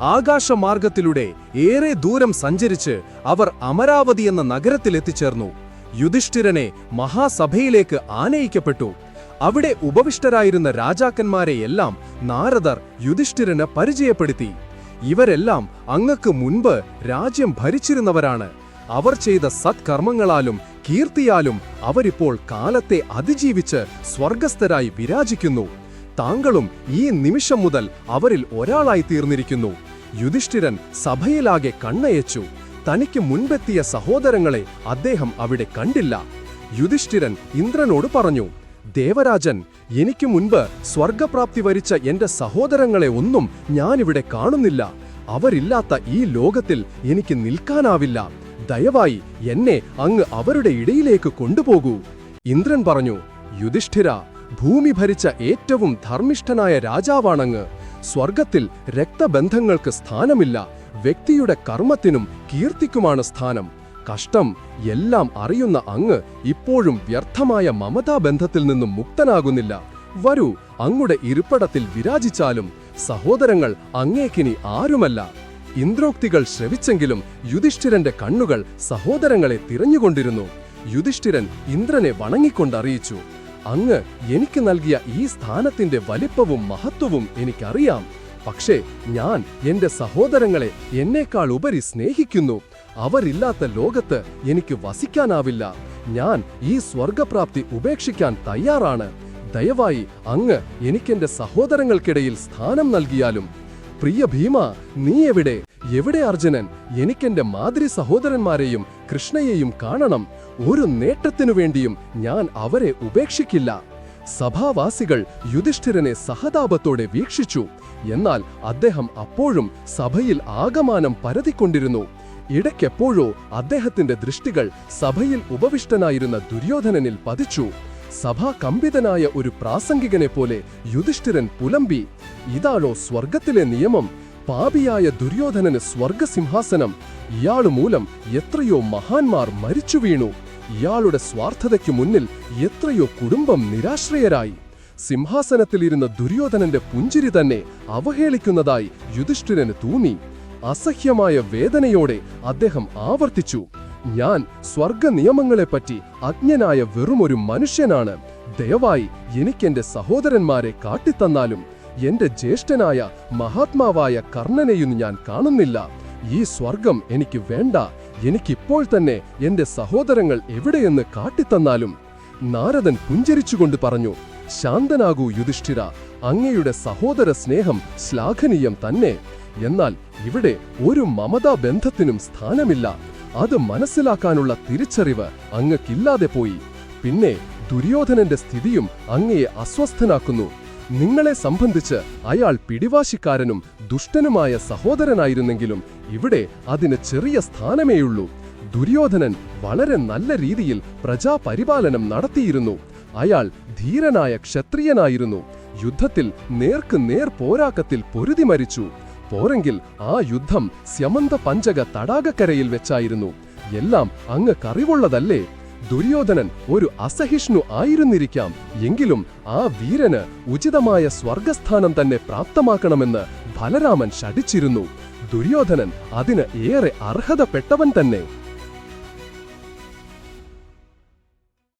ആകാശമാർഗത്തിലൂടെ ഏറെ ദൂരം സഞ്ചരിച്ച് അവർ അമരാവതി എന്ന നഗരത്തിലെത്തിച്ചേർന്നു യുധിഷ്ഠിരനെ മഹാസഭയിലേക്ക് ആനയിക്കപ്പെട്ടു. അവിടെ ഉപവിഷ്ടരായിരുന്ന രാജാക്കന്മാരെയെല്ലാം നാരദർ യുധിഷ്ഠിരന് പരിചയപ്പെടുത്തി. ഇവരെല്ലാം അങ്ങക്ക് മുൻപ് രാജ്യം ഭരിച്ചിരുന്നവരാണ്. അവർ ചെയ്ത സത്കർമ്മങ്ങളാലും കീർത്തിയാലും അവരിപ്പോൾ കാലത്തെ അതിജീവിച്ച് സ്വർഗസ്ഥരായി വിരാജിക്കുന്നു. താങ്കളും ഈ നിമിഷം മുതൽ അവരിൽ ഒരാളായി തീർന്നിരിക്കുന്നു. യുധിഷ്ഠിരൻ സഭയിലാകെ കണ്ണയച്ചു. തനിക്ക് മുൻപെത്തിയ സഹോദരങ്ങളെ അദ്ദേഹം അവിടെ കണ്ടില്ല. യുധിഷ്ഠിരൻ ഇന്ദ്രനോട് പറഞ്ഞു ദേവരാജൻ എനിക്ക് മുൻപ് സ്വർഗപ്രാപ്തി വരിച്ച എന്റെ സഹോദരങ്ങളെ ഒന്നും ഞാനിവിടെ കാണുന്നില്ല. അവരില്ലാത്ത ഈ ലോകത്തിൽ എനിക്ക് നിൽക്കാനാവില്ല. ദയവായി എന്നെ അങ്ങ് അവരുടെ ഇടയിലേക്ക് കൊണ്ടുപോകൂ. ഇന്ദ്രൻ പറഞ്ഞു യുധിഷ്ഠിര ഭൂമി ഭരിച്ച ഏറ്റവും ധർമ്മിഷ്ഠനായ രാജാവാണങ്ങ്. സ്വർഗത്തിൽ രക്തബന്ധങ്ങൾക്ക് സ്ഥാനമില്ല. വ്യക്തിയുടെ കർമ്മത്തിനും കീർത്തിക്കുമാണ് സ്ഥാനം. കഷ്ടം എല്ലാം അറിയുന്ന അങ്ങ് ഇപ്പോഴും വ്യർത്ഥമായ മമതാബന്ധത്തിൽ നിന്നും മുക്തനാകുന്നില്ല. വരൂ അങ്ങുടെ ഇരിപ്പടത്തിൽ വിരാജിച്ചാലും സഹോദരങ്ങൾ അങ്ങേക്കിനി ആരുമല്ല. ഇന്ദ്രോക്തികൾ ശ്രവിച്ചെങ്കിലും യുധിഷ്ഠിരന്റെ കണ്ണുകൾ സഹോദരങ്ങളെ തിരഞ്ഞുകൊണ്ടിരുന്നു. യുധിഷ്ഠിരൻ ഇന്ദ്രനെ വണങ്ങിക്കൊണ്ടറിയിച്ചു. അങ്ങ് എനിക്ക് നൽകിയ ഈ സ്ഥാനത്തിന്റെ വലിപ്പവും മഹത്വവും എനിക്കറിയാം. പക്ഷേ ഞാൻ എന്റെ സഹോദരങ്ങളെ എന്നേക്കാൾ ഉപരി സ്നേഹിക്കുന്നു. അവരില്ലാത്ത ലോകത്ത് എനിക്ക് വസിക്കാനാവില്ല. ഞാൻ ഈ സ്വർഗപ്രാപ്തി ഉപേക്ഷിക്കാൻ തയ്യാറാണ്. ദയവായി അങ്ങ് എനിക്കെന്റെ സഹോദരങ്ങൾക്കിടയിൽ സ്ഥാനം നൽകിയാലും. പ്രിയ ഭീമ നീ എവിടെ? എവിടെ അർജുനൻ? എനിക്കെന്റെ മാതിരി സഹോദരന്മാരെയും കൃഷ്ണയെയും കാണണം. ഒരു നേട്ടത്തിനു വേണ്ടിയും ഞാൻ അവരെ ഉപേക്ഷിക്കില്ല. സഭാവാസികൾ യുധിഷ്ഠിരനെ സഹതാപത്തോടെ വീക്ഷിച്ചു. എന്നാൽ അദ്ദേഹം അപ്പോഴും സഭയിൽ ആകമാനം പരതിക്കൊണ്ടിരുന്നു. ഇടയ്ക്കെപ്പോഴോ അദ്ദേഹത്തിന്റെ ദൃഷ്ടികൾ സഭയിൽ ഉപവിഷ്ടനായിരുന്ന ദുര്യോധനനിൽ പതിച്ചു. സഭാകമ്പിതനായ ഒരു പ്രാസംഗികനെ പോലെ യുധിഷ്ഠിരൻ പുലമ്പി. ഇതാണോ സ്വർഗത്തിലെ നിയമം? പാപിയായ ദുര്യോധനന് സ്വർഗസിംഹാസനം. ഇയാളു മൂലം എത്രയോ മഹാന്മാർ മരിച്ചു വീണു. ഇയാളുടെ സ്വാർത്ഥതയ്ക്കു മുന്നിൽ എത്രയോ കുടുംബം നിരാശ്രയരായി. സിംഹാസനത്തിലിരുന്ന ദുര്യോധനന്റെ പുഞ്ചിരി തന്നെ അവഹേളിക്കുന്നതായി യുധിഷ്ഠിരന് തോന്നി അസഹ്യമായ വേദനയോടെ അദ്ദേഹം ആവർത്തിച്ചു. ഞാൻ സ്വർഗ നിയമങ്ങളെപ്പറ്റി അജ്ഞനായ വെറുമൊരു മനുഷ്യനാണ്. ദയവായി എനിക്കെന്റെ സഹോദരന്മാരെ കാട്ടിത്തന്നാലും എന്റെ ജ്യേഷ്ഠനായ മഹാത്മാവായ കർണനെയും ഞാൻ കാണുന്നില്ല. ഈ സ്വർഗം എനിക്ക് വേണ്ട. എനിക്കിപ്പോൾ തന്നെ എന്റെ സഹോദരങ്ങൾ എവിടെയെന്ന് കാട്ടിത്തന്നാലും. നാരദൻ പുഞ്ചരിച്ചുകൊണ്ട് പറഞ്ഞു ശാന്തനാകൂ യുധിഷ്ഠിര. അങ്ങയുടെ സഹോദര സ്നേഹം ശ്ലാഘനീയം തന്നെ. എന്നാൽ ഇവിടെ ഒരു മമതാ ബന്ധത്തിനും സ്ഥാനമില്ല. അത് മനസ്സിലാക്കാനുള്ള തിരിച്ചറിവ് അങ്ങക്കില്ലാതെ പോയി. പിന്നെ ദുര്യോധനന്റെ സ്ഥിതിയും അങ്ങയെ അസ്വസ്ഥനാക്കുന്നു. നിങ്ങളെ സംബന്ധിച്ച് അയാൾ പിടിവാശിക്കാരനും ദുഷ്ടനുമായ സഹോദരനായിരുന്നെങ്കിലും ഇവിടെ അതിന് ചെറിയ സ്ഥാനമേയുള്ളൂ. ദുര്യോധനൻ വളരെ നല്ല രീതിയിൽ പ്രജാപരിപാലനം നടത്തിയിരുന്നു. അയാൾ ധീരനായ ക്ഷത്രിയനായിരുന്നു. യുദ്ധത്തിൽ നേർക്ക് നേർ പോരാക്കത്തിൽ പൊരുതി മരിച്ചു. പോരെങ്കിൽ ആ യുദ്ധം സ്യമന്ത പഞ്ചക തടാകക്കരയിൽ വെച്ചായിരുന്നു. എല്ലാം അങ്ങ് കറിവുള്ളതല്ലേ? ദുര്യോധനൻ ഒരു അസഹിഷ്ണു ആയിരുന്നിരിക്കാം. എങ്കിലും ആ വീരന് ഉചിതമായ സ്വർഗസ്ഥാനം തന്നെ പ്രാപ്തമാക്കണമെന്ന് ബലരാമൻ ശഠിച്ചിരുന്നു. ദുര്യോധനൻ അതിന് ഏറെ അർഹതപ്പെട്ടവൻ തന്നെ.